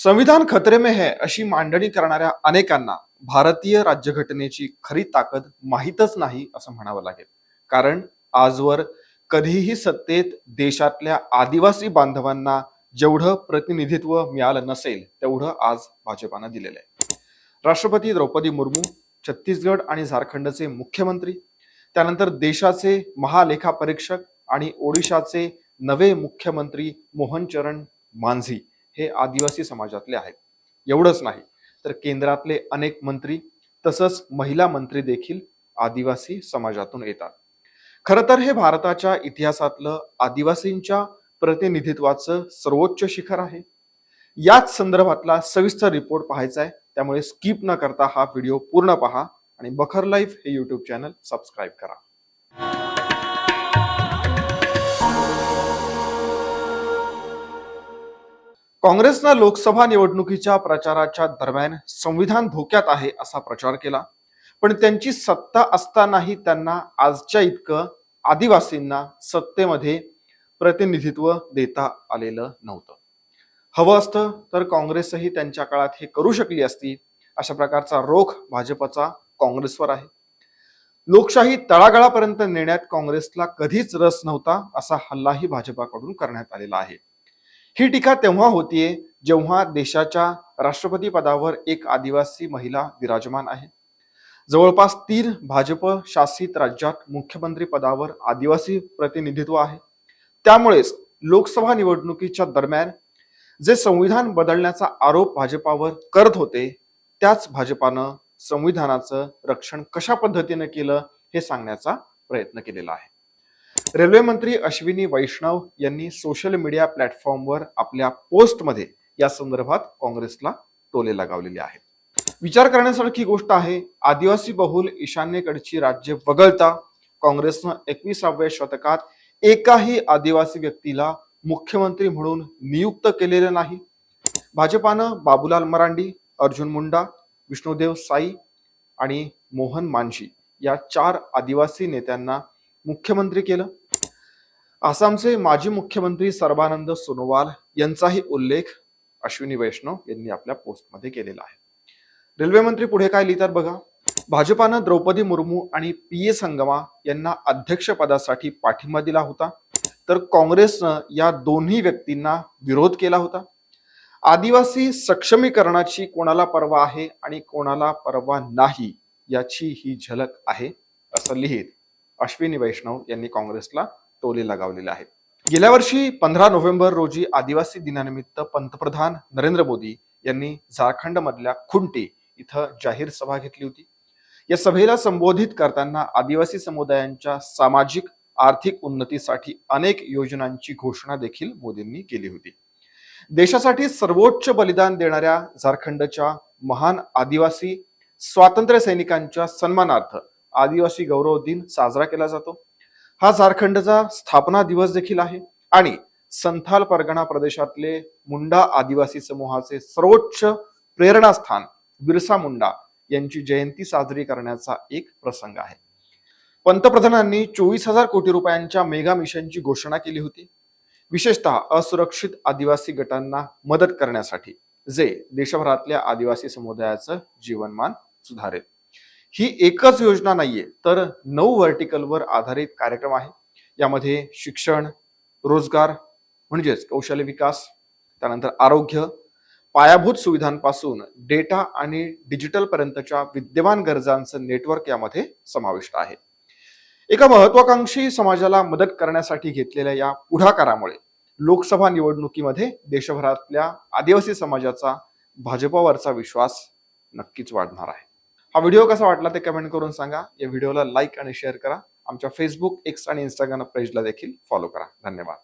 संविधान खतरे में है अशी मांडणी करणाऱ्या अनेकांना भारतीय राज्यघटनेची खरी ताकद माहीतच नाही असं म्हणावं लागेल. कारण आजवर कधीही सत्तेत देशातल्या आदिवासी बांधवांना जेवढं प्रतिनिधित्व मिळालं नसेल तेवढं आज भाजपानं दिलेलं आहे. राष्ट्रपती द्रौपदी मुर्मू छत्तीसगड आणि झारखंडचे मुख्यमंत्री त्यानंतर देशाचे महालेखापरीक्षक आणि ओडिशाचे नवे मुख्यमंत्री मोहन चरण मांझी हे आदिवासी समाजातले आहेत. एवढंच नाही तर केंद्रातले अनेक मंत्री तसंच महिला मंत्री देखील आदिवासी समाजातून येतात. खरं तर हे भारताच्या इतिहासातलं आदिवासींच्या प्रतिनिधित्वाचं सर्वोच्च शिखर आहे. याच संदर्भातला सविस्तर रिपोर्ट पाहायचा आहे त्यामुळे स्किप न करता हा व्हिडिओ पूर्ण पहा आणि बखर लाईफ हे युट्यूब चॅनल सबस्क्राईब करा. काँग्रेसनं लोकसभा निवडणुकीच्या प्रचाराच्या दरम्यान संविधान धोक्यात आहे असा प्रचार केला. पण त्यांची सत्ता असतानाही त्यांना आजच्या इतकं आदिवासींना सत्तेमध्ये प्रतिनिधित्व देता आलेलं नव्हतं. हवं असतं तर काँग्रेसही त्यांच्या काळात हे करू शकली असती अशा प्रकारचा रोख भाजपचा काँग्रेसवर आहे. लोकशाही तळागाळापर्यंत नेण्यात काँग्रेसला कधीच रस नव्हता असा हल्लाही भाजपाकडून करण्यात आलेला आहे. ही टीका तेव्हा होतीये जेव्हा देशाच्या राष्ट्रपती पदावर एक आदिवासी महिला विराजमान आहे. जवळपास तीन भाजप शासित राज्यात मुख्यमंत्री पदावर आदिवासी प्रतिनिधित्व आहे. त्यामुळेच लोकसभा निवडणुकीच्या दरम्यान जे संविधान बदलण्याचा आरोप भाजपावर करत होते त्याच भाजपानं संविधानाचं रक्षण कशा पद्धतीनं केलं हे सांगण्याचा प्रयत्न केलेला आहे. रेल्वे मंत्री अश्विनी वैष्णव यांनी सोशल मीडिया प्लॅटफॉर्मवर आपल्या पोस्टमध्ये या संदर्भात काँग्रेसला टोले लगावलेले आहेत. विचार करण्यासारखी गोष्ट आहे आदिवासी बहुल ईशान्येकडची राज्य वगळता काँग्रेसनं एकविसाव्या शतकात एकाही आदिवासी व्यक्तीला मुख्यमंत्री म्हणून नियुक्त केलेलं नाही. भाजपानं बाबूलाल मरांडी अर्जुन मुंडा विष्णुदेव साई आणि मोहन मांझी या चार आदिवासी नेत्यांना मुख्यमंत्री केलं. आसामचे माजी मुख्यमंत्री सर्बानंद सोनोवाल यांचाही उल्लेख अश्विनी वैष्णव यांनी आपल्या पोस्टमध्ये केलेला आहे. रेल्वे मंत्री पुढे काय लिहितात बघा? भाजपानं द्रौपदी मुर्मू आणि पी ए संगमा यांना अध्यक्षपदासाठी पाठिंबा दिला होता. तर काँग्रेसनं या दोन्ही व्यक्तींना विरोध केला होता. आदिवासी सक्षमीकरणाची कोणाला परवा आहे आणि कोणाला परवा नाही याची ही झलक आहे असं लिहित अश्विनी वैष्णव यांनी काँग्रेसला टोले लगावलेले आहेत. गेल्या वर्षी पंधरा नोव्हेंबर रोजी आदिवासी दिनानिमित्त पंतप्रधान नरेंद्र मोदी यांनी झारखंड मधल्या खुंटी इथं जाहीर सभा घेतली होती. या सभेला संबोधित करताना आदिवासी समुदायांच्या सामाजिक आर्थिक उन्नतीसाठी अनेक योजनांची घोषणा देखील मोदींनी केली होती. देशासाठी सर्वोच्च बलिदान देणाऱ्या झारखंडच्या महान आदिवासी स्वातंत्र्य सैनिकांच्या सन्मानार्थ आदिवासी गौरव दिन साजरा केला जातो. हा झारखंडचा स्थापना दिवस देखील आहे. आणि संथाल परगणा प्रदेशातले मुंडा आदिवासी समूहाचे सर्वोच्च प्रेरणास्थान बिरसा मुंडा यांची जयंती साजरी करण्याचा एक प्रसंग आहे. पंतप्रधानांनी चोवीस हजार कोटी रुपयांच्या मेगा मिशनची घोषणा केली होती. विशेषतः असुरक्षित आदिवासी गटांना मदत करण्यासाठी जे देशभरातल्या आदिवासी समुदायाचं जीवनमान सुधारेल. ही एकच योजना नाहीये तर नऊ व्हर्टिकलवर आधारित कार्यक्रम आहे. यामध्ये शिक्षण रोजगार म्हणजेच कौशल्य विकास त्यानंतर आरोग्य पायाभूत सुविधांपासून डेटा आणि डिजिटल पर्यंतच्या विद्यमान गरजांचं नेटवर्क यामध्ये समाविष्ट आहे. एका महत्वाकांक्षी समाजाला मदत करण्यासाठी घेतलेल्या या पुढाकारामुळे लोकसभा निवडणुकीमध्ये देशभरातल्या आदिवासी समाजाचा भाजपावरचा विश्वास नक्कीच वाढणार आहे. हा व्हिडिओ कसा वाटला ते कमेंट करून सांगा. या व्हिडिओला लाईक आणि शेअर करा. आमच्या फेसबुक एक्स आणि इंस्टाग्राम पेजला देखील फॉलो करा. धन्यवाद.